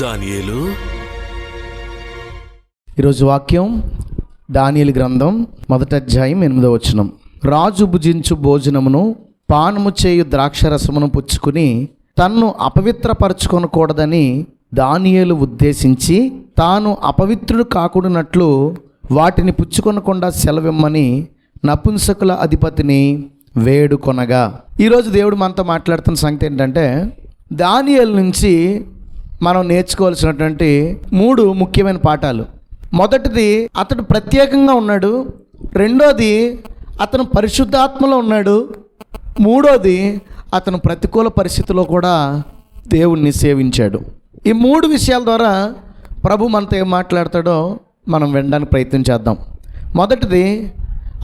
దానియేలు. ఈరోజు వాక్యం దానియలు గ్రంథం మొదటి అధ్యాయం ఎనిమిదో వచనం. రాజు భుజించు భోజనమును పానము చేయు ద్రాక్షరసమును పుచ్చుకుని తన్ను అపవిత్రపరచుకొనకూడదని దానియేలు ఉద్దేశించి తాను అపవిత్రుడు కాకుండానట్లు వాటిని పుచ్చుకొనకుండా సెలవిమ్మని నపుంసకుల అధిపతిని వేడుకొనగా. ఈరోజు దేవుడు మనతో మాట్లాడుతున్న సంగతి ఏంటంటే దానియల్ నుంచి మనం నేర్చుకోవాల్సినటువంటి మూడు ముఖ్యమైన పాఠాలు. మొదటిది అతడు ప్రత్యేకంగా ఉన్నాడు. రెండోది అతను పరిశుద్ధాత్మలో ఉన్నాడు. మూడోది అతను ప్రతికూల పరిస్థితిలో కూడా దేవుణ్ణి సేవించాడు. ఈ మూడు విషయాల ద్వారా ప్రభు మనతో ఏం మాట్లాడతాడో మనం వినడానికి ప్రయత్నం చేద్దాం. మొదటిది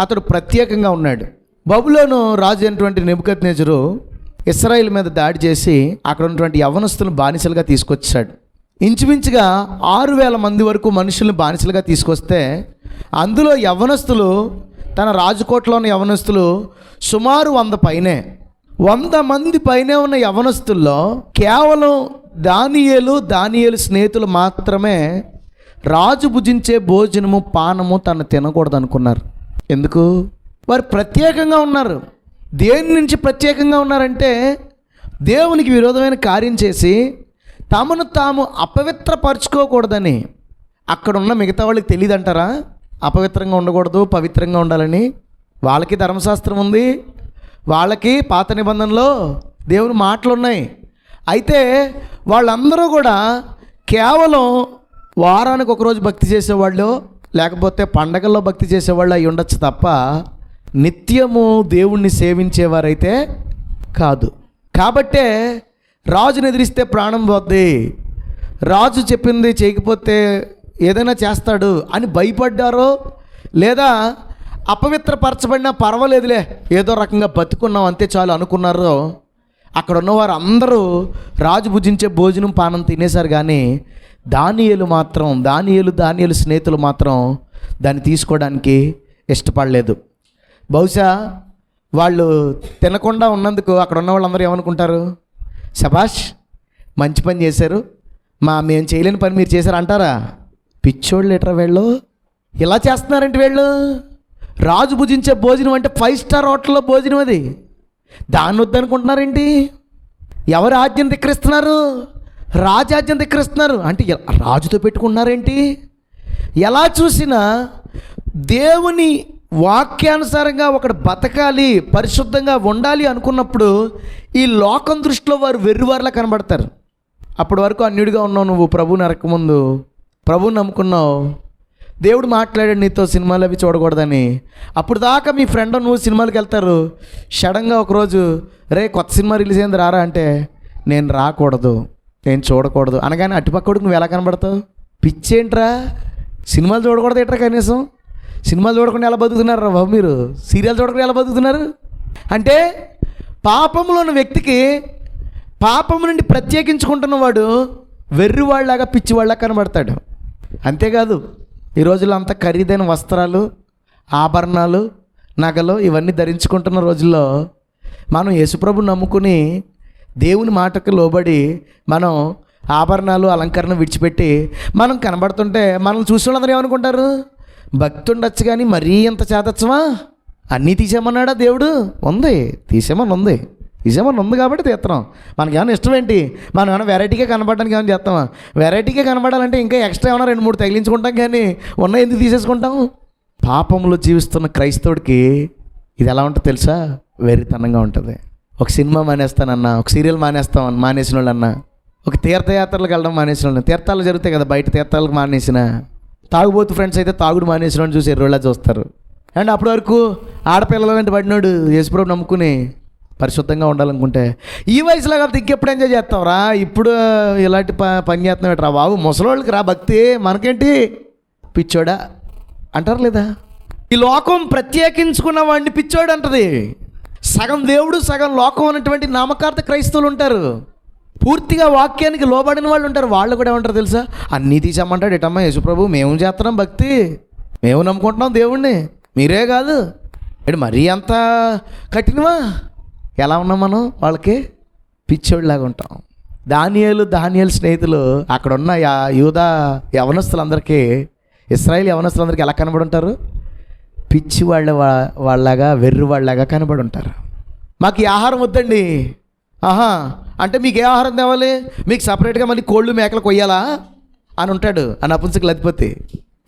అతడు ప్రత్యేకంగా ఉన్నాడు. బబులోను రాజు అయినటువంటి నిబుకత్ నేజరు ఇస్రాయిల్ మీద దాడి చేసి అక్కడ ఉన్నటువంటి యవనస్తులను బానిసలుగా తీసుకొచ్చాడు. ఇంచుమించుగా ఆరు వేల మంది వరకు మనుషుల్ని బానిసలుగా తీసుకొస్తే అందులో యవనస్తులు తన రాజకోటలో ఉన్న యవనస్తులు సుమారు వంద పైనే. వంద మంది పైనే ఉన్న యవనస్తుల్లో కేవలం దానియేలు దానియేలు స్నేహితులు మాత్రమే రాజు భుజించే భోజనము పానము తను తినకూడదు అనుకున్నారు ఎందుకు? వారు ప్రత్యేకంగా ఉన్నారు. దేని నుంచి ప్రత్యేకంగా ఉన్నారంటే దేవునికి విరోధమైన కార్యం చేసి తమను తాము అపవిత్రపరచుకోకూడదని. అక్కడున్న మిగతా వాళ్ళకి తెలియదు అంటారా అపవిత్రంగా ఉండకూడదు పవిత్రంగా ఉండాలని. వాళ్ళకి ధర్మశాస్త్రం ఉంది. వాళ్ళకి పాత నిబంధనలో దేవుని మాటలు ఉన్నాయి అయితే వాళ్ళందరూ కూడా కేవలం వారానికి ఒకరోజు భక్తి చేసేవాళ్ళు లేకపోతే పండగల్లో భక్తి చేసేవాళ్ళు అయి ఉండొచ్చు తప్ప నిత్యము దేవుణ్ణి సేవించేవారైతే కాదు. కాబట్టే రాజుని ఎదిరిస్తే ప్రాణం పోద్ది. రాజు చెప్పింది చేయకపోతే ఏదైనా చేస్తాడు అని భయపడ్డారో లేదా అపవిత్రపరచబడినా పర్వాలేదులే ఏదో రకంగా బతుకున్నాం అంతే చాలు అనుకున్నారో అక్కడ ఉన్నవారు అందరూ రాజు భుజించే భోజనం పానం తినేశారు కానీ దానియలు మాత్రం దానియలు దానియలు స్నేహితులు మాత్రం దాన్ని తీసుకోవడానికి ఇష్టపడలేదు. బహుశా వాళ్ళు తినకుండా ఉన్నందుకు అక్కడ ఉన్న వాళ్ళందరూ ఏమనుకుంటారు? శభాష్ మంచి పని చేశారు. మా మేము చేయలేని పని మీరు చేశారు అంటారా? పిచ్చోళ్ళు ఎట్రా వీళ్ళు? ఇలా చేస్తున్నారంటే వీళ్ళు? రాజు భుజించే భోజనం అంటే ఫైవ్ స్టార్ హోటల్లో భోజనం అది. దాన్ని వద్దనుకుంటున్నారేంటి? ఎవరు ఆజ్ఞం ధిక్కరిస్తున్నారు? రాజాజ్యం ధిక్కరిస్తున్నారు. అంటే రాజుతో పెట్టుకున్నారేంటి? ఎలా చూసినా దేవుని వాక్యానుసారంగా ఒకడు బతకాలి పరిశుద్ధంగా ఉండాలి అనుకున్నప్పుడు ఈ లోకం దృష్టిలో వారు వెర్రివారిలా కనబడతారు. అప్పటి వరకు అన్యుడిగా ఉన్నావు నువ్వు ప్రభు నరకముందు ప్రభుని నమ్ముకున్నావు. దేవుడు మాట్లాడాడు నీతో సినిమాలు అవి చూడకూడదని. అప్పుడు దాకా మీ ఫ్రెండ్ నువ్వు సినిమాలకు వెళ్తారు. సడన్గా ఒకరోజు రే కొత్త సినిమా రిలీజ్ అయింది రారా అంటే నేను రాకూడదు నేను చూడకూడదు. అనగానే అటుపక్కడికి నువ్వు ఎలా కనబడతావు? పిచ్చేంట్రా? సినిమాలు చూడకూడదు ఏంట్రా కనీసం? సినిమాలు చూడకుండా ఎలా బతుకుతున్నారు రా బాబు మీరు? సీరియల్ చూడకుండా ఎలా బతుకుతున్నారు? అంటే పాపంలో ఉన్న వ్యక్తికి పాపం నుండి ప్రత్యేకించుకుంటున్నవాడు వెర్రివాళ్ళలాగా పిచ్చివాళ్ళగా కనబడతాడు. అంతేకాదు ఈ రోజుల్లో అంత ఖరీదైన వస్త్రాలు ఆభరణాలు నగలు ఇవన్నీ ధరించుకుంటున్న రోజుల్లో మనం యేసుప్రభు నమ్ముకుని దేవుని మాటకు లోబడి మనం ఆభరణాలు అలంకరణ విడిచిపెట్టి మనం కనబడుతుంటే మనం చూసిన వాళ్ళందరూ ఏమనుకుంటారు? భక్తి ఉండొచ్చు కానీ మరీ ఇంత చేతచ్చమా? అన్నీ తీసేయమన్నాడా దేవుడు? ఉంది. తీసేమని ఉంది. తీసేమని ఉంది కాబట్టి తీస్తున్నాం. మనకి ఏమైనా ఇష్టం ఏంటి? మనం ఏమైనా వెరైటీగా కనపడడానికి ఏమైనా చేస్తామా? వెరైటీగా కనబడాలంటే ఇంకా ఎక్స్ట్రా ఏమైనా రెండు మూడు తగిలించుకుంటాం కానీ ఉన్న ఎందుకు తీసేసుకుంటాం? పాపంలో జీవిస్తున్న క్రైస్తవుడికి ఇది ఎలా ఉంటుందో తెలుసా? వెరితనంగా ఉంటుంది. ఒక సినిమా మానేస్తానన్నా ఒక సీరియల్ మానేస్తాం మానేసిన వాళ్ళన్నా ఒక తీర్థయాత్రలకు వెళ్ళడం మానేసిన వాళ్ళు తీర్థాలు జరుగుతాయి కదా బయట తీర్థాలకు మానేసిన తాగుబోతు ఫ్రెండ్స్ అయితే తాగుడు మానేసిన చూసి ఎర్రోళ్ళ చూస్తారు. అండ్ అప్పటి వరకు ఆడపిల్లల వెంట పడినాడు యేసుప్రభు నమ్ముకుని పరిశుద్ధంగా ఉండాలనుకుంటే ఈ వయసులో కాబట్టి ఇంకెప్పుడు ఎంజాయ్ చేస్తావురా ఇప్పుడు ఇలాంటి ప పని చేస్తున్నాడు రా బాబు? ముసలోళ్ళకి రా భక్తి. మనకేంటి? పిచ్చోడా? అంటారు లేదా? ఈ లోకం ప్రత్యేకించుకున్న వాడిని పిచ్చోడు అంటది సగం దేవుడు సగం లోకం అనేటువంటి నామకార్థ క్రైస్తవులు ఉంటారు. పూర్తిగా వాక్యానికి లోబడిన వాళ్ళు ఉంటారు. వాళ్ళు కూడా ఏమంటారు తెలుసా? అన్నీ తీసామంటాడు ఎటమ్మా యేసుప్రభు మేము చేస్తున్నాం భక్తి. మేము నమ్ముకుంటున్నాం దేవుణ్ణి. మీరే కాదు. ఇటు మరీ అంత కఠినమా? ఎలా ఉన్నాం మనం? వాళ్ళకి పిచ్చోళ్ళలాగా ఉంటాం. దానియేలు దానియేలు స్నేహితులు అక్కడున్న యా- యూదా యవనస్తులందరికీ ఇస్రాయేల్ యవనస్తులందరికీ ఎలా కనబడి ఉంటారు పిచ్చి వాళ్ళ వాళ్ళలాగా వెర్రి వాళ్ళలాగా కనబడి ఉంటారు మాకు ఈ ఆహారం వద్దండి. ఆహా. అంటే మీకు ఏ ఆహారం తేవాలి? మీకు సపరేట్గా మళ్ళీ కోళ్ళు మేకలు కొయ్యాలా? అని ఉంటాడు. ఆ నపుంసకులు అధిపతి.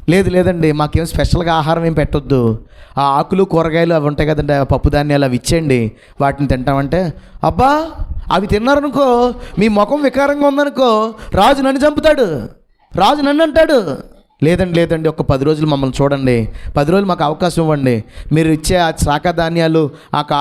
లేదు లేదండి మాకేం స్పెషల్గా ఆహారం ఏం పెట్టొద్దు. ఆ ఆకులు కూరగాయలు అవి ఉంటాయి కదండి ఆ పప్పు ధాన్యాలు అవి ఇచ్చేయండి. వాటిని తింటామంటే అబ్బా అవి తిన్నారనుకో మీ ముఖం వికారంగా ఉందనుకో రాజు నన్ను చంపుతాడు. రాజు నన్ను అంటాడు. లేదండి లేదండి ఒక పది రోజులు మమ్మల్ని చూడండి. పది రోజులు మాకు అవకాశం ఇవ్వండి. మీరు ఇచ్చే ఆ శాఖ ధాన్యాలు ఆ కా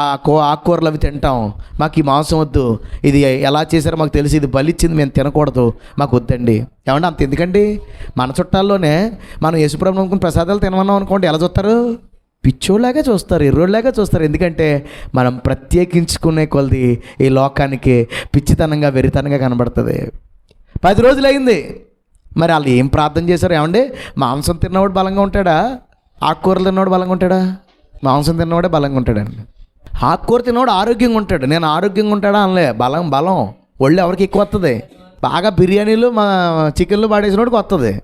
ఆకుకూరలు అవి తింటాం. మాకు ఈ మాంసం వద్దు. ఇది ఎలా చేశారో మాకు తెలిసి ఇది బలిచ్చింది మేము తినకూడదు. మాకు వద్దండి. ఏమంటే అంత ఎందుకండి? మన చుట్టాల్లోనే మనం యేసుప్రభు అనుకుని ప్రసాదాలు తినమన్నాం అనుకోండి ఎలా చూస్తారు? పిచ్చోళ్ళలాగా చూస్తారు ఎర్రోళ్ళలాగా చూస్తారు. ఎందుకంటే మనం ప్రత్యేకించుకునే కొలది ఈ లోకానికి పిచ్చితనంగా వెరితనంగా కనబడుతుంది. పది రోజులు అయింది మరి వాళ్ళు ఏం ప్రార్థన చేశారు? ఏమండి? మాంసం తిన్నవాడు బలంగా ఉంటాడా? ఆకుకూరలు తిన్నవాడు బలంగా ఉంటాడా? మాంసం తిన్నవాడే బలంగా ఉంటాడండి. ఆకుకూర తిన్నవాడు ఆరోగ్యంగా ఉంటాడు. నేను ఆరోగ్యంగా ఉంటాడా అనలే. బలం బలం. ఒళ్ళు ఎవరికి ఎక్కువ వస్తుంది బాగా బిర్యానీలు మా చికెన్లు పాడేసినోడికి వస్తుంది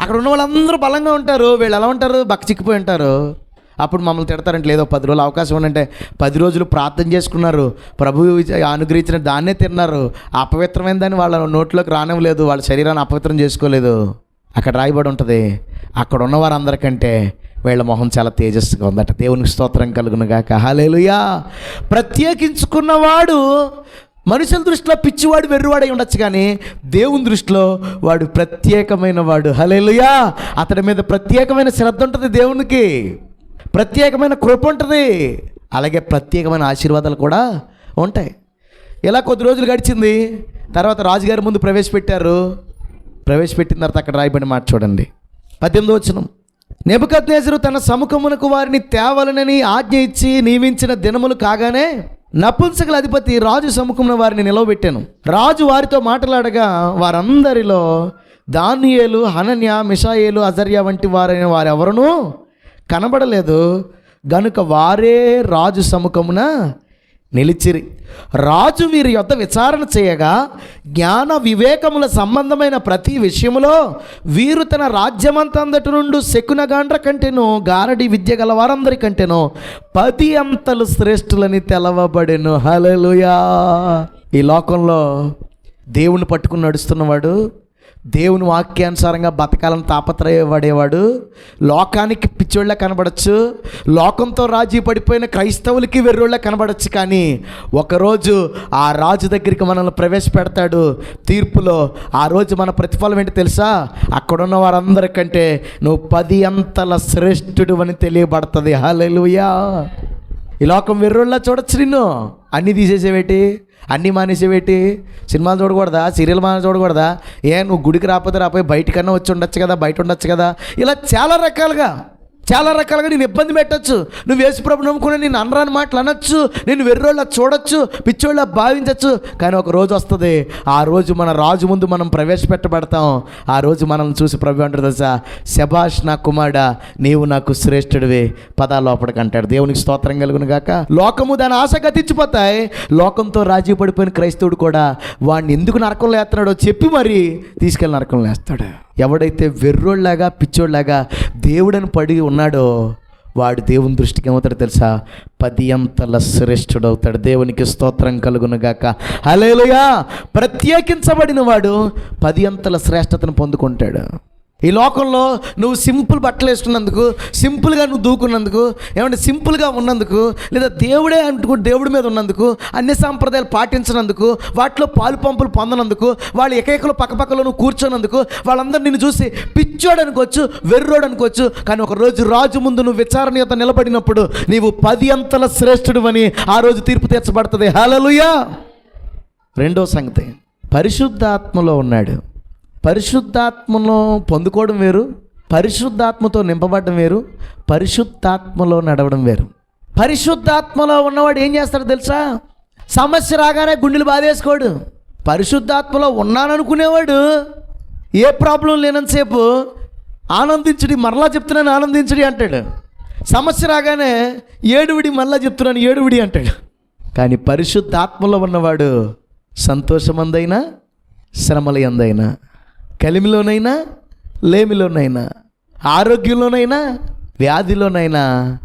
అక్కడ ఉన్న వాళ్ళందరూ బలంగా ఉంటారు. వీళ్ళు ఎలా ఉంటారు? బక్క చిక్కిపోయి ఉంటారు. అప్పుడు మమ్మల్ని తిడతారంటే లేదో పది రోజులు అవకాశం ఉందంటే పది రోజులు ప్రార్థన చేసుకున్నారు. ప్రభు అనుగ్రహించిన దాన్నే తిన్నారు. అపవిత్రమైన దాన్ని వాళ్ళ నోట్లోకి రానివ్వలేదు. వాళ్ళ శరీరాన్ని అపవిత్రం చేసుకోలేదు. అక్కడ రాయబడి ఉంటుంది అక్కడ ఉన్న వారందరికంటే వీళ్ళ మొహం చాలా తేజస్సుగా ఉందట. దేవునికి స్తోత్రం కలుగును గాక హలేలుయా ప్రత్యేకించుకున్నవాడు మనుషుల దృష్టిలో పిచ్చివాడు వెర్రివాడై ఉండొచ్చు కానీ దేవుని దృష్టిలో వాడు ప్రత్యేకమైన వాడు హలేలుయా అతడి మీద ప్రత్యేకమైన శ్రద్ధ ఉంటుంది దేవునికి. ప్రత్యేకమైన కృప ఉంటుంది. అలాగే ప్రత్యేకమైన ఆశీర్వాదాలు కూడా ఉంటాయి. ఇలా కొద్ది రోజులు గడిచింది. తర్వాత రాజుగారి ముందు ప్రవేశపెట్టారు. ప్రవేశపెట్టిన తర్వాత అక్కడ రాయబడిన మాట చూడండి. పద్దెనిమిది వచ్చినం నెబుకద్నేజరు తన సముఖమునకు వారిని తేవలనని ఆజ్ఞ ఇచ్చి నియమించిన దినములు కాగానే నపుంసకుల అధిపతి రాజు సముఖమున వారిని నిలవబెట్టాను. రాజు వారితో మాట్లాడగా వారందరిలో దానియేలు హనన్య మిషాయేలు అజర్య వంటి వారైన వారెవరనూ కనబడలేదు. గనుక వారే రాజు సముఖమున నిలిచిరి. రాజు వీరి యొద్ద విచారణ చేయగా జ్ఞాన వివేకముల సంబంధమైన ప్రతి విషయములో వీరు తన రాజ్యమంతందటి నుండి శకునగాండ్ర కంటేను గారడి విద్య గల వారందరి కంటేనో పది అంతలు శ్రేష్ఠులని తెలవబడెను. హలలుయా ఈ లోకంలో దేవుని పట్టుకుని నడుస్తున్నవాడు దేవుని వాక్యానుసారంగా బతకాలని తాపత్రయపడేవాడు లోకానికి పిచ్చోళ్ళ కనబడచ్చు లోకంతో రాజీ పడిపోయిన క్రైస్తవులకి వెర్రోళ్ళ కనబడచ్చు కానీ ఒకరోజు ఆ రాజు దగ్గరికి మనల్ని ప్రవేశపెడతాడు. తీర్పులో ఆ రోజు మన ప్రతిఫలం ఏంటి తెలుసా? అక్కడున్న వారందరికంటే నువ్వు పది అంతల శ్రేష్ఠుడు అని తెలియబడుతుంది. హల్లెలూయా! ఈ లోకం వెర్రోళ్ళ చూడొచ్చు నిన్ను. అన్నీ తీసేసేవేటి? అన్నీ పెట్టి సినిమాలు చూడకూడదా? సీరియల్ మానేసి చూడకూడదా? ఏ నువ్వు గుడికి రాకపోతే రాపోయి బయటకన్నా వచ్చి ఉండొచ్చు కదా బయట ఉండొచ్చు కదా? ఇలా చాలా రకాలుగా. చాలా రకాలుగా నేను ఇబ్బంది పెట్టచ్చు. నువ్వు యేసుప్రభు నమ్ముకుని నేను అనరాని మాటలు అనొచ్చు. నేను వెర్రోళ్ళ చూడొచ్చు. పిచ్చోళ్ళ భావించవచ్చు కానీ ఒక రోజు వస్తుంది. ఆ రోజు మన రాజు ముందు మనం ప్రవేశపెట్టబడతాం. ఆ రోజు మనల్ని చూసి ప్రభు అంటారు తెలుసా? శభాష్ నా కుమారుడా నీవు నాకు శ్రేష్ఠుడివి. పదా లోపలికి అంటాడు. దేవునికి స్తోత్రం కలుగును గాక లోకము దాని ఆశ గతించిపోతాయి. లోకంతో రాజీ పడిపోయిన క్రైస్తవుడు కూడా వాడిని ఎందుకు నరకంలో వేస్తున్నాడో చెప్పి మరి తీసుకెళ్ళి నరకంలో వేస్తాడు. ఎవడైతే వెర్రోళ్ళలాగా పిచ్చోళ్ళలాగా దేవుడని పడి ఉన్నాడో వాడు దేవుని దృష్టికి ఏమవుతాడు తెలుసా? పది అంతల శ్రేష్ఠుడవుతాడు. దేవునికి స్తోత్రం కలుగును గాక ప్రత్యేకించబడిన వాడు పది అంతల శ్రేష్టతను పొందుకుంటాడు. ఈ లోకంలో నువ్వు సింపుల్ బట్టలు వేసుకున్నందుకు సింపుల్గా నువ్వు దూకున్నందుకు ఏమంటే సింపుల్గా ఉన్నందుకు లేదా దేవుడే అంటూ దేవుడి మీద ఉన్నందుకు అన్ని సాంప్రదాయాలు పాటించినందుకు వాటిలో పాలు పంపులు పొందనందుకు వాళ్ళు ఏకైకలు పక్కపక్కలో నువ్వు కూర్చోనందుకు వాళ్ళందరూ నిన్ను చూసి పిచ్చోడు అనుకోవచ్చు వెర్రోడు అనుకోవచ్చు కానీ ఒక రోజు రాజు ముందు నువ్వు విచారణ యొక్క నిలబడినప్పుడు నీవు పది అంతల శ్రేష్ఠుడు అని ఆ రోజు తీర్పు తీర్చబడుతుంది. హలలుయా రెండో సంగతి పరిశుద్ధాత్మలో ఉన్నాడు. పరిశుద్ధాత్మను పొందుకోవడం వేరు పరిశుద్ధాత్మతో నింపబడడం వేరు పరిశుద్ధాత్మలో నడవడం వేరు. పరిశుద్ధాత్మలో ఉన్నవాడు ఏం చేస్తాడు తెలుసా? సమస్య రాగానే గుండెలు బాధేసుకోడు. పరిశుద్ధాత్మలో ఉన్నాననుకునేవాడు ఏ ప్రాబ్లం లేనంతసేపు ఆనందించుడి మరలా చెప్తున్నాను ఆనందించుడి అంటాడు. సమస్య రాగానే ఏడువిడి మరలా చెప్తున్నాను ఏడువిడి అంటాడు. కానీ పరిశుద్ధాత్మలో ఉన్నవాడు సంతోషమందైనా శ్రమల ఎందైనా కలిమిలోనైనా లేమిలోనైనా ఆరోగ్యంలోనైనా వ్యాధిలోనైనా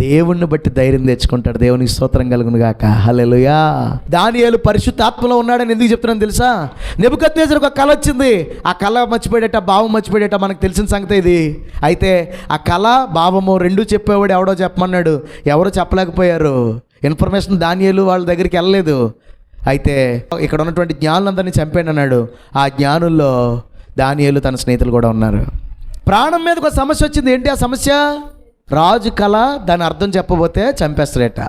దేవుణ్ణి బట్టి ధైర్యం తెచ్చుకుంటాడు. దేవునికి స్తోత్రం కలుగును గాక. హలెలుయా దానియాలు పరిశుద్ధాత్మలో ఉన్నాడని ఎందుకు చెప్తున్నాను తెలుసా? నెబుకద్నేజర్ ఒక కళ వచ్చింది. ఆ కళ మర్చిపోయేట భావం మర్చిపోయేట మనకు తెలిసిన సంగతి ఇది. అయితే ఆ కళ భావము రెండు చెప్పేవాడు ఎవడో చెప్పమన్నాడు. ఎవరో చెప్పలేకపోయారు? ఇన్ఫర్మేషన్ దానియాలు వాళ్ళ దగ్గరికి వెళ్ళలేదు. అయితే ఇక్కడ ఉన్నటువంటి జ్ఞానులందరినీ చంపేయండి అన్నాడు. ఆ జ్ఞానుల్లో దానియలు తన స్నేహితులు కూడా ఉన్నారు. ప్రాణం మీద ఒక సమస్య వచ్చింది. ఏంటి ఆ సమస్య? రాజు కళ దాని అర్థం చెప్పబోతే చంపేస్తాడట.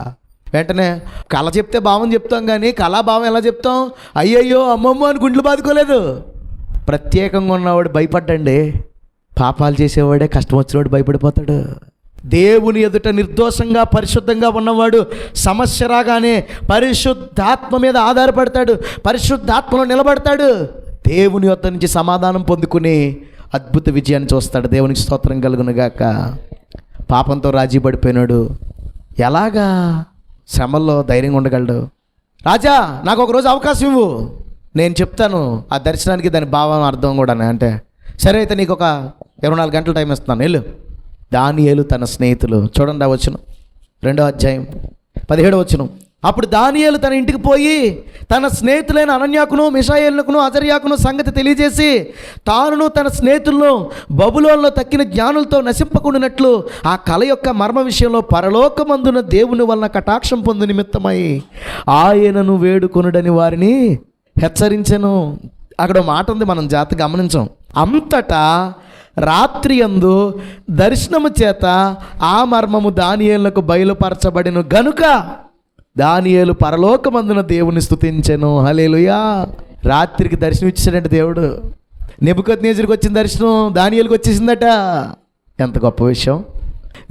వెంటనే కళ చెప్తే భావం చెప్తాం కానీ కళా భావం ఎలా చెప్తాం? అయ్యయ్యో అమ్మమ్మ అని గుండ్లు బాదుకోలేదు. ప్రత్యేకంగా ఉన్నవాడు భయపడ్డండి. పాపాలు చేసేవాడే కష్టం వచ్చినవాడు భయపడిపోతాడు. దేవుని ఎదుట నిర్దోషంగా పరిశుద్ధంగా ఉన్నవాడు సమస్య రాగానే పరిశుద్ధాత్మ మీద ఆధారపడతాడు పరిశుద్ధాత్మలో నిలబడతాడు. దేవుని వద్ద నుంచి సమాధానం పొందుకుని అద్భుత విజయాన్ని చూస్తాడు. దేవునికి స్తోత్రం కలుగునుగాక పాపంతో రాజీ పడిపోయినాడు. ఎలాగా? శ్రమల్లో ధైర్యంగా ఉండగలడు. రాజా నాకు ఒక రోజు అవకాశం ఇవ్వు. నేను చెప్తాను ఆ దర్శనానికి దాని భావం అర్థం కూడా అంటే. సరే అయితే నీకు ఒక ఇరవై నాలుగు గంటల టైం ఇస్తున్నాను. వెళ్ళు. దానియేలు తన స్నేహితులు. చూడండి వచ్చును రెండో అధ్యాయం పదిహేడో వచ్చును అప్పుడు దానియేలు తన ఇంటికి పోయి తన స్నేహితులైన అనన్యాకును మిషాయేలుకును అజర్యాకును సంగతి తెలియజేసి తానును తన స్నేహితులను బబులోన్లో తక్కిన జ్ఞానులతో నశింపకుండినట్లు ఆ కళ యొక్క మర్మ విషయంలో పరలోకమందున దేవుని వలన కటాక్షం పొందు నిమిత్తమై ఆయనను వేడుకొనుడని వారిని హెచ్చరించను. అక్కడ మాట ఉంది మనం జాతి గమనించాం. అంతటా రాత్రి అందు దర్శనము చేత ఆ మర్మము దానియేలకు బయలుపరచబడిన గనుక దానియేలు పరలోకమందున దేవుని స్తుతించెను. హలేలుయా రాత్రికి దర్శనం ఇచ్చాడంటే దేవుడు. నెబుకద్నేజర్కి వచ్చిన దర్శనం దానియేలుకి వచ్చేసిందట. ఎంత గొప్ప విషయం.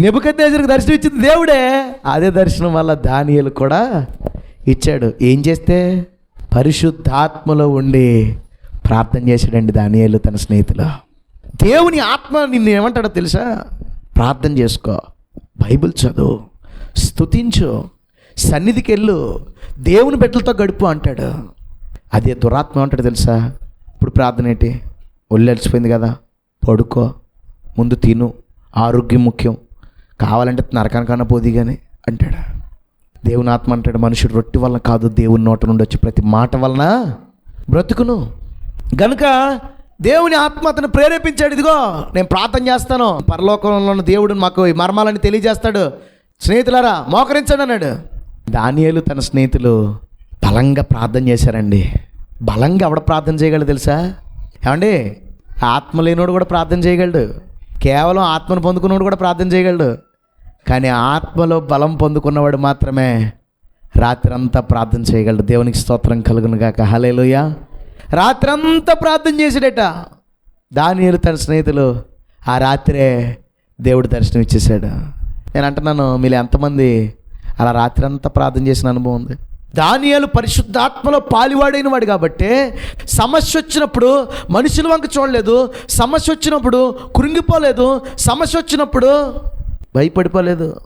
నెబుకద్నేజర్కి దర్శనం ఇచ్చింది దేవుడే. అదే దర్శనం వల్ల దానియలు కూడా ఇచ్చాడు. ఏం చేస్తే? పరిశుద్ధాత్మలో ఉండి ప్రార్థన చేశాడండి దానియేలు తన స్నేహితులు. దేవుని ఆత్మ నిన్ను ఏమంటాడో తెలుసా? ప్రార్థన చేసుకో బైబిల్ చదువు స్తుతించు సన్నిధికి వెళ్ళు దేవుని బిడ్డలతో గడుపు అంటాడు. అదే దురాత్మ అంటాడు తెలుసా? ఇప్పుడు ప్రార్థన ఏంటి? ఒళ్ళు అలసిపోయింది కదా పడుకో ముందు తిను ఆరోగ్యం ముఖ్యం. కావాలంటే నరకానికన్నా పోది కానీ అంటాడు. దేవుని ఆత్మ అంటాడు మనుషుడు రొట్టె వలన కాదు దేవుని నోట నుండి వచ్చి ప్రతి మాట వలన బ్రతుకును. గనుక దేవుని ఆత్మ అతను ప్రేరేపించాడు. ఇదిగో నేను ప్రార్థన చేస్తాను. పరలోకంలో ఉన్న దేవుడు మాకు ఈ మర్మాలని తెలియజేస్తాడు. స్నేహితులారా మోకరించండి అన్నాడు. దానియేలు తన స్నేహితులు బలంగా ప్రార్థన చేశారండి. బలంగా ఎవడ ప్రార్థన చేయగలడు తెలుసా? ఏమండి? ఆత్మ లేనోడు కూడా ప్రార్థన చేయగలడు. కేవలం ఆత్మను పొందుకున్నవాడు కూడా ప్రార్థన చేయగలడు. కానీ ఆత్మలో బలం పొందుకున్నవాడు మాత్రమే రాత్రంతా ప్రార్థన చేయగలడు. దేవునికి స్తోత్రం కలుగును గాక హలేలుయ రాత్రంతా ప్రార్థన చేసాడట. దానియలు తన స్నేహితులు ఆ రాత్రే దేవుడు దర్శనం ఇచ్చేసాడు. నేను అంటున్నాను మీరు ఎంతమంది అలా రాత్రి అంతా ప్రార్థన చేసిన అనుభవం ఉంది? దానియాలు పరిశుద్ధాత్మలో పాలివాడైన వాడు కాబట్టి సమస్య వచ్చినప్పుడు మనుషుల వంక చూడలేదు సమస్య వచ్చినప్పుడు కృంగిపోలేదు సమస్య వచ్చినప్పుడు భయపడిపోలేదు.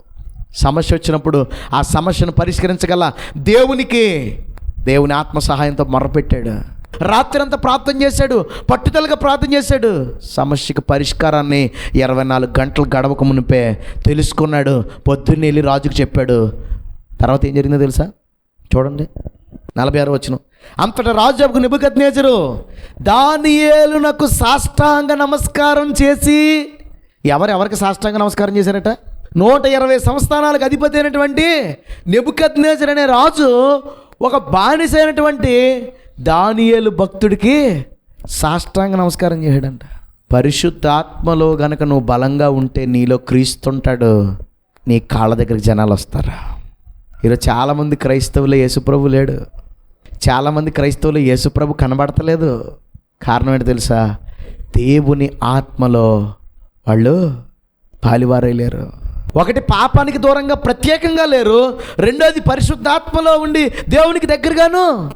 సమస్య వచ్చినప్పుడు ఆ సమస్యను పరిష్కరించగల దేవునికి దేవుని ఆత్మ సహాయంతో మొరపెట్టాడు. రాత్రి అంతా ప్రార్థన చేశాడు పట్టుదలగా ప్రార్థన చేశాడు. సమస్యకు పరిష్కారాన్ని ఇరవై నాలుగు గంటలు గడవక మునిపే తెలుసుకున్నాడు. పొద్దున్నే వెళ్ళి రాజుకు చెప్పాడు. తర్వాత ఏం జరిగిందో తెలుసా? చూడండి. నలభై ఆరు వచ్చిన అంతటా రాజు రాజుకు నిబుకత్నేజరు దానియేలునకు సాష్టాంగ నమస్కారం చేసి ఎవరు ఎవరికి సాష్టాంగ నమస్కారం చేశారట? నూట ఇరవై సంస్థానాలకు అధిపతి అయినటువంటి నెబుకద్నేజర్ అనే రాజు ఒక బానిస అయినటువంటి దానియేలు భక్తుడికి సాష్టాంగ నమస్కారం చేయడంట పరిశుద్ధాత్మలో గనక నువ్వు బలంగా ఉంటే నీలో క్రీస్తుంటాడు. నీ కాళ్ళ దగ్గరికి జనాలు వస్తారా? ఈరోజు చాలామంది క్రైస్తవులు యేసుప్రభు లేడు. చాలామంది క్రైస్తవులు యేసుప్రభు కనబడతలేదు. కారణం ఏంటి తెలుసా? దేవుని ఆత్మలో వాళ్ళు పాలివారై లేరు. ఒకటి పాపానికి దూరంగా ప్రత్యేకంగా లేరు. రెండోది పరిశుద్ధాత్మలో ఉండి దేవునికి దగ్గరగాను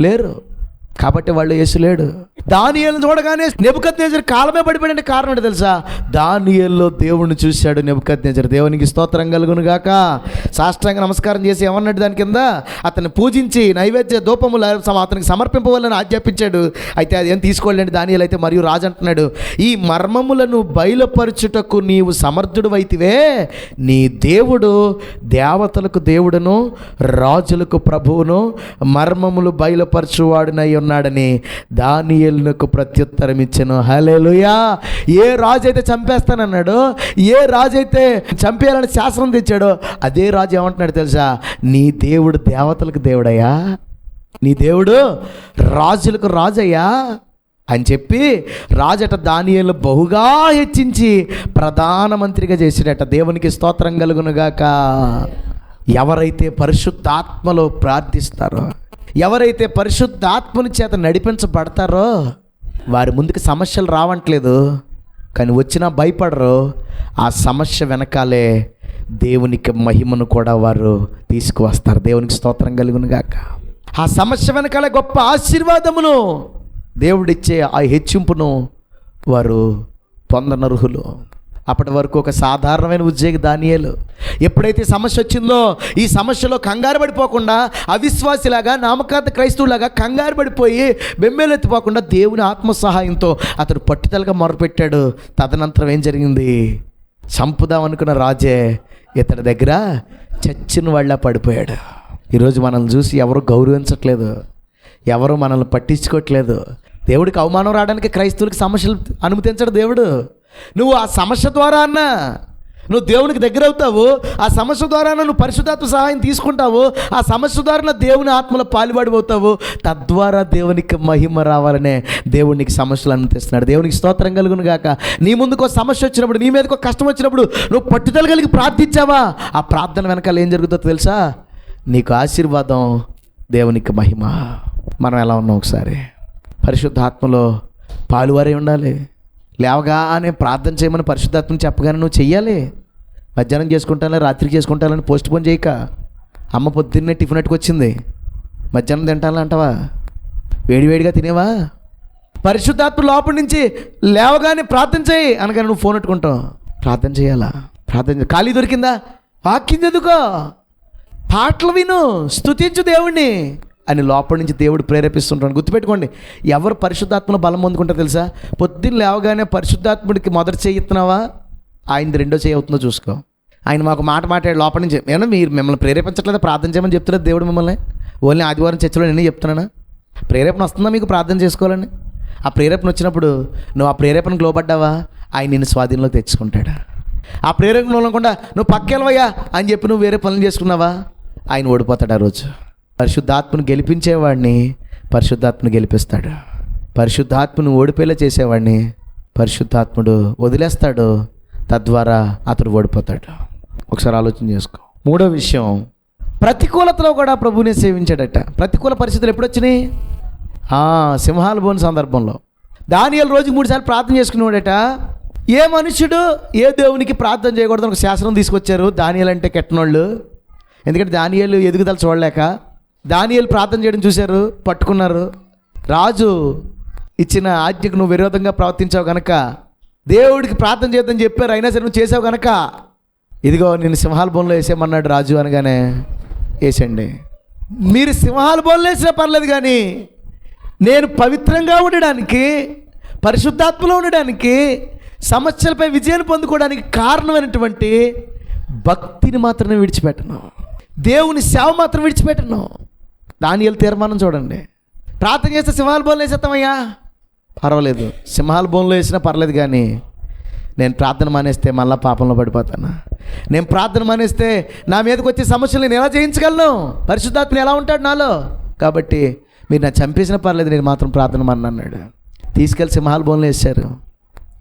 లేరు. కాబట్టి వాళ్ళు యేసు లేడు. దానియేలు చూడగానే నెబుకద్నేజర్ కాలమే పడిపోయిన కారణం ఏంటో తెలుసా? దానియల్లో దేవుణ్ణి చూశాడు నెబుకద్నేజర్. దేవునికి స్తోత్రం కలుగును గాక. సాష్టాంగ నమస్కారం చేసి ఏమన్నాడు దాని కింద? అతన్ని పూజించి నైవేద్య దూపములు సమ- అతనికి సమర్పింపవాలని ఆజ్ఞాపించాడు. అయితే అది ఏం తీసుకోలేండి దానియేలు అయితే మరియు రాజు అంటున్నాడు. ఈ మర్మములను బయలుపరచుటకు నీవు సమర్థుడు అయితివే. నీ దేవుడు దేవతలకు దేవుడును రాజులకు ప్రభువును మర్మములు బయలుపరచువాడునై ఉన్నాడని దానియేలునకు ప్రత్యుత్తరం ఇచ్చాను. హలేలుయా ఏ రాజు అయితే చంపేస్తానన్నాడో ఏ రాజు అయితే చంపేయాలని శాసనం తెచ్చాడో అదే రాజు ఏమంటున్నాడు తెలుసా? నీ దేవుడు దేవతలకు దేవుడయ్యా. నీ దేవుడు రాజులకు రాజయ్యా అని చెప్పి రాజట దానియలు బహుగా హెచ్చించి ప్రధానమంత్రిగా చేసాడట. దేవునికి స్తోత్రం కలుగునుగాక. ఎవరైతే పరిశుద్ధాత్మలో ప్రార్థిస్తారో ఎవరైతే పరిశుద్ధాత్మని చేత నడిపించబడతారో వారి ముందుకు సమస్యలు రావట్లేదు కానీ వచ్చినా భయపడరు. ఆ సమస్య వెనకాలే దేవునికి మహిమను కూడా వారు తీసుకువస్తారు. దేవునికి స్తోత్రం కలుగునుగాక. ఆ సమస్య వెనకాలే గొప్ప ఆశీర్వాదమును దేవుడిచ్చే ఆ హెచ్చింపును వారు పొందనర్హులు. అప్పటి వరకు ఒక సాధారణమైన ఉద్యోగి దానియలు. ఎప్పుడైతే సమస్య వచ్చిందో ఈ సమస్యలో కంగారు పడిపోకుండా అవిశ్వాసిలాగా నామకాంత క్రైస్తవులాగా కంగారు పడిపోయి బెమ్మేలెత్తిపోకుండా దేవుని ఆత్మ సహాయంతో అతడు పట్టుదలగా మొరపెట్టాడు. తదనంతరం ఏం జరిగింది? చంపుదాం అనుకున్న రాజే ఇతడి దగ్గర చచ్చిన వాళ్ళ పడిపోయాడు. ఈరోజు మనల్ని చూసి ఎవరు గౌరవించట్లేదు. ఎవరు మనల్ని పట్టించుకోవట్లేదు దేవుడికి అవమానం రావడానికి క్రైస్తవులకి సమస్యలు అనుమతించడు దేవుడు. నువ్వు ఆ సమస్య ద్వారా అన్నా. నువ్వు దేవునికి దగ్గర అవుతావు. ఆ సమస్య ద్వారా నువ్వు పరిశుధాత్మ సహాయం తీసుకుంటావు. ఆ సమస్య ద్వారా దేవుని ఆత్మలో పాలుబడిపోతావు తద్వారా దేవునికి మహిమ రావాలనే దేవునికి సమస్యలు అనుమతిస్తున్నాడు. దేవునికి స్తోత్రం కలుగును గాక. నీ ముందుకు ఒక సమస్య వచ్చినప్పుడు నీ మీదకు ఒక కష్టం వచ్చినప్పుడు నువ్వు పట్టుదల కలిగి ప్రార్థించావా? ఆ ప్రార్థన వెనకాల ఏం జరుగుతుందో తెలుసా? నీకు ఆశీర్వాదం దేవునికి మహిమ. మనం ఎలా ఉన్నాం ఒకసారి? పరిశుద్ధాత్మలో పాలువారే ఉండాలి. లేవగానే ప్రార్థన చేయమని పరిశుద్ధాత్మని చెప్పగానే నువ్వు చెయ్యాలి. మధ్యాహ్నం చేసుకుంటాను రాత్రికి చేసుకుంటానని పోస్ట్ పోన్ చేయక. అమ్మ పొద్దున్నే టిఫిన్ వచ్చింది మధ్యాహ్నం తింటాను అంటావా? వేడివేడిగా తినేవా? పరిశుద్ధాత్మ లోపల నుంచి లేవగానే ప్రార్థన చేయి అనగానే నువ్వు ఫోన్ పెట్టుకుంటావు ప్రార్థన చేయాలా? ప్రార్థన చేయ- ఖాళీ దొరికిందా? వాక్యం చదువుకో. పాటలు విను స్తుతించు దేవుణ్ణి. అని లోపల నుంచి దేవుడు ప్రేరేపిస్తుంటాడు. గుర్తుపెట్టుకోండి ఎవరు పరిశుద్ధాత్మను బలం పొందుకుంటారు తెలుసా? పొద్దున్న లేవగానే పరిశుద్ధాత్ముడికి మొదటి చేయిస్తున్నావా ఆయనది రెండో చేయి అవుతుందో చూసుకో. ఆయన మాకు మాట మాట్లాడు లోపల నుంచి ఏమన్నా మీరు మిమ్మల్ని ప్రేరేపించట్లేదు? ప్రార్థన చేయమని చెప్తున్నారు దేవుడు మిమ్మల్ని. ఓన్లీ ఆదివారం చర్చలో నేనే చెప్తున్నానా? ప్రేరేపణ వస్తుందా మీకు ప్రార్థన చేసుకోవాలని? ఆ ప్రేరేపణ వచ్చినప్పుడు నువ్వు ఆ ప్రేరేపణకు లోపడ్డావా ఆయన నిన్ను స్వాధీనంలో తెచ్చుకుంటాడా? ఆ ప్రేరేపణ ఉండకుండా నువ్వు పక్కెళ్ళవయ్యా అని చెప్పి నువ్వు వేరే పనులు చేసుకున్నావా? ఆయన ఓడిపోతాడు ఆ రోజు. పరిశుద్ధాత్మను గెలిపించేవాడిని పరిశుద్ధాత్మను గెలిపిస్తాడు. పరిశుద్ధాత్మను ఓడిపోయేలా చేసేవాడిని పరిశుద్ధాత్ముడు వదిలేస్తాడు. తద్వారా అతడు ఓడిపోతాడు. ఒకసారి ఆలోచన చేసుకో. మూడో విషయం ప్రతికూలతలో కూడా ప్రభువుని సేవించాడట. ప్రతికూల పరిస్థితులు ఎప్పుడు వచ్చినాయి సింహాల బోని సందర్భంలో. దానియాల రోజు మూడుసార్లు ప్రార్థన చేసుకునేవాడట. ఏ మనుష్యుడు ఏ దేవునికి ప్రార్థన చేయకూడదని ఒక శాస్త్రం తీసుకొచ్చారు దానియాలు అంటే కెట్టనోళ్ళు. ఎందుకంటే దానియాలు ఎదుగుదల చూడలేక దానియాలు ప్రార్థన చేయడం చూశారు పట్టుకున్నారు. రాజు ఇచ్చిన ఆజ్ఞకు నువ్వు విరోధంగా ప్రవర్తించావు కనుక దేవుడికి ప్రార్థన చేద్దని చెప్పారు అయినా సరే నువ్వు చేసావు కనుక ఇదిగో నేను సింహాల బోన్లో వేసేయమన్నాడు రాజు అనగానే వేసండి మీరు సింహాల బోన్లో వేసినా పర్లేదు కానీ నేను పవిత్రంగా ఉండడానికి పరిశుద్ధాత్మలో ఉండడానికి సమస్యలపై విజయాన్ని పొందుకోవడానికి కారణమైనటువంటి భక్తిని మాత్రమే విడిచిపెట్టను. దేవుని సేవ మాత్రం విడిచిపెట్టను. దానియలు తీర్మానం చూడండి. ప్రార్థన చేస్తే సింహాల బోన్లు వేసేస్తామయ్యా? పర్వాలేదు. సింహాల బోన్లు వేసినా పర్లేదు కానీ నేను ప్రార్థన మానేస్తే మళ్ళీ పాపంలో పడిపోతాను? నేను ప్రార్థన మానేస్తే నా మీదకి వచ్చే సమస్యలు నేను ఎలా జయించగలను? పరిశుద్ధాత్మ ఎలా ఉంటాడు నాలో? కాబట్టి మీరు నా చంపేసినా పర్లేదు నేను మాత్రం ప్రార్థన మాను అన్నాడు తీసుకెళ్ళి సింహాల బోన్లు వేసారు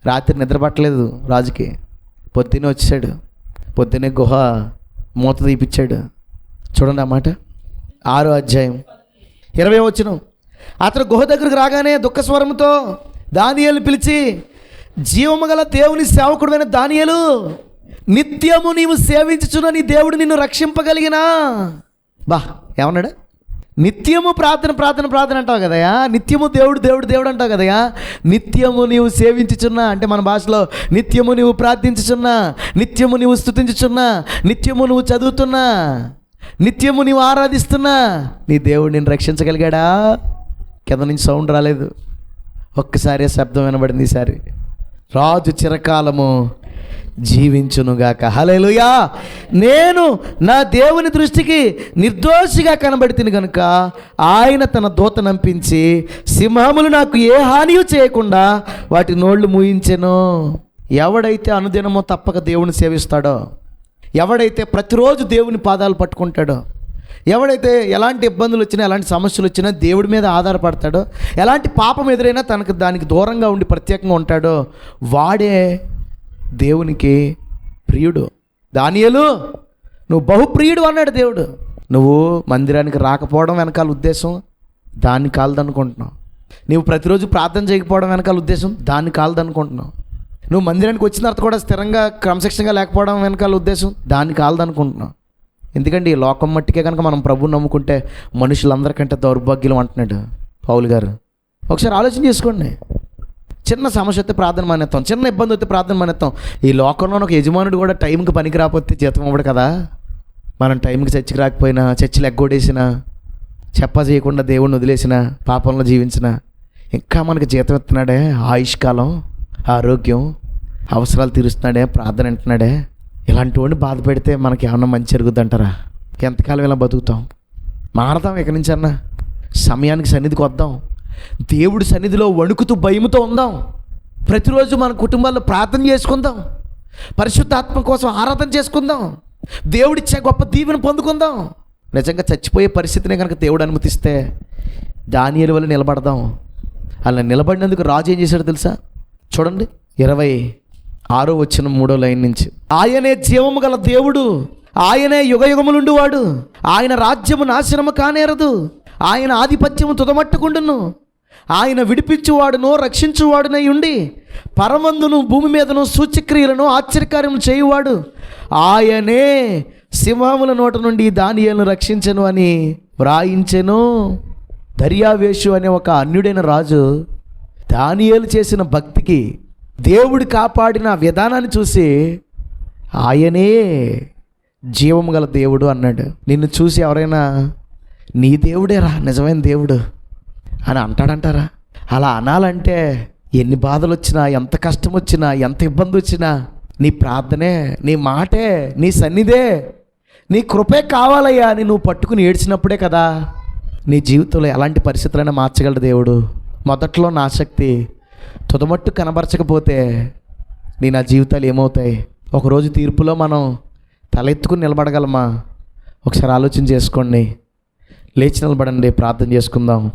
రాత్రి నిద్ర పట్టలేదు రాజుకి. పొద్దున్నే వచ్చాడు. పొద్దున్నే గుహ మూత తీపిచ్చాడు. చూడండి అన్నమాట ఆరో అధ్యాయం. ఇరవై వచ్చిన అతను గుహ దగ్గరకు రాగానే దుఃఖ దానియలు పిలిచి జీవము గల దేవుని సేవకుడమైన దానియలు నిత్యము నీవు సేవించుచున్న నీ దేవుడు నిన్ను రక్షింపగలిగినా. బా ఏమన్నాడు? నిత్యము ప్రార్థన ప్రార్థన ప్రార్థన అంటావు కదయా నిత్యము దేవుడు దేవుడు దేవుడు అంటావు కదయా నిత్యము నీవు సేవించుచున్నా అంటే మన భాషలో నిత్యము నీవు ప్రార్థించుచున్నా నిత్యము నీవు స్థుతించుచున్నా నిత్యము నువ్వు చదువుతున్నా నిత్యము నీవు ఆరాధిస్తున్నా నీ దేవుడు నేను రక్షించగలిగాడా? కింద నుంచి సౌండ్ రాలేదు. ఒక్కసారి శబ్దం వినబడింది ఈసారి రాజు చిరకాలము జీవించునుగాక. హలేలుయా నేను నా దేవుని దృష్టికి నిర్దోషిగా కనబడితిని కనుక ఆయన తన దూత నంపించి సింహములు నాకు ఏ హానియు చేయకుండా వాటి నోళ్ళు మూయించెను. ఎవడైతే అనుదినమో తప్పక దేవుని సేవిస్తాడో ఎవడైతే ప్రతిరోజు దేవుని పాదాలు పట్టుకుంటాడో ఎవడైతే ఎలాంటి ఇబ్బందులు వచ్చినా ఎలాంటి సమస్యలు వచ్చినా దేవుడి మీద ఆధారపడతాడో ఎలాంటి పాపం ఎదురైనా తనకు దానికి దూరంగా ఉండి ప్రత్యేకంగా ఉంటాడో వాడే దేవునికి ప్రియుడు. దానియలు నువ్వు బహుప్రియుడు అన్నాడు దేవుడు. నువ్వు మందిరానికి రాకపోవడం వెనకాల ఉద్దేశం దాన్ని కాలదనుకుంటున్నావు. నువ్వు ప్రతిరోజు ప్రార్థన చేయకపోవడం వెనకాల ఉద్దేశం దాన్ని కాలదనుకుంటున్నావు. నువ్వు మందిరానికి వచ్చిన తర్వాత కూడా స్థిరంగా క్రమశిక్షణగా లేకపోవడం వెనకాల ఉద్దేశం? దాన్ని కాలదనుకుంటున్నావు ఎందుకంటే ఈ లోకం మట్టికే కనుక మనం ప్రభుని నమ్ముకుంటే మనుషులందరికంటే దౌర్భాగ్యం అంటున్నాడు పౌలు గారు. ఒకసారి ఆలోచన చేసుకోండి. చిన్న సమస్య వస్తే ప్రార్థన మానేస్తాం చిన్న ఇబ్బంది వస్తే ప్రార్థన మానేస్తాం. ఈ లోకంలో ఒక యజమానుడు కూడా టైంకి పనికి రాకపోతే జీతం ఇవ్వడు కదా? మనం టైంకి చర్చికి రాకపోయినా చర్చిలు ఎగ్గొడేసినా చెప్ప చేయకుండా దేవుణ్ణి వదిలేసిన పాపంలో జీవించిన ఇంకా మనకి జీతం ఇస్తున్నాడే? ఆయుష్కాలం? ఆరోగ్యం అవసరాలు తీరుస్తున్నాడే ప్రార్థన అంటున్నాడే ఇలాంటి వాడిని బాధ పెడితే మనకి ఏమన్నా మంచి జరుగుద్దంటారా? ఎంతకాలం ఇలా బతుకుతాం? మారదాం ఇక్కడి నుంచి అన్నా. సమయానికి సన్నిధికి వద్దాం. దేవుడి సన్నిధిలో వణుకుతూ భయముతో ఉందాం. ప్రతిరోజు మన కుటుంబాల్లో ప్రార్థన చేసుకుందాం. పరిశుద్ధాత్మ కోసం ఆరాధన చేసుకుందాం. దేవుడిచ్చే గొప్ప దీవెన పొందుకుందాం. నిజంగా చచ్చిపోయే పరిస్థితిని కనుక దేవుడు అనుమతిస్తే దాని వల్ల నిలబడదాం. అలా నిలబడినందుకు రాజు ఏం చేశాడు తెలుసా? చూడండి ఇరవై ఆరో వచ్చిన మూడో లైన్ నుంచి. ఆయనే జీవము గల దేవుడు ఆయనే యుగ యుగములుండువాడు ఆయన రాజ్యము నాశనము కానేరదు ఆయన ఆధిపత్యము తుదమట్టుకుండును. ఆయన విడిపించువాడును రక్షించువాడునై ఉండి పరమందును భూమి మీదను సూచక్రియలను ఆశ్చర్యకార్యము చేయువాడు ఆయనే సింహముల నోట నుండి దానియలను రక్షించను అని వ్రాయించెను. దర్యావేషు అనే ఒక అన్యుడైన రాజు దానియేలు చేసిన భక్తికి దేవుడు కాపాడిన విధానాన్ని చూసి ఆయనే జీవము గల దేవుడు అన్నాడు. నిన్ను చూసి ఎవరైనా నీ దేవుడేరా నిజమైన దేవుడు అని అంటాడంటారా? అలా అనాలంటే ఎన్ని బాధలు వచ్చినా ఎంత కష్టం వచ్చినా ఎంత ఇబ్బంది వచ్చినా నీ ప్రార్థనే నీ మాటే నీ సన్నిధే నీ కృపే కావాలయ్యా అని నువ్వు పట్టుకుని ఏడ్చినప్పుడే కదా నీ జీవితంలో ఎలాంటి పరిస్థితులైనా మార్చగలడు దేవుడు. మొదట్లో నా శక్తి తుదమట్టు కనబరచకపోతే నీ నా జీవితాలు ఏమవుతాయి? ఒకరోజు తీర్పులో మనం తలెత్తుకుని నిలబడగలమా? ఒకసారి ఆలోచన చేసుకోండి. లేచి నిలబడండి ప్రార్థన చేసుకుందాం.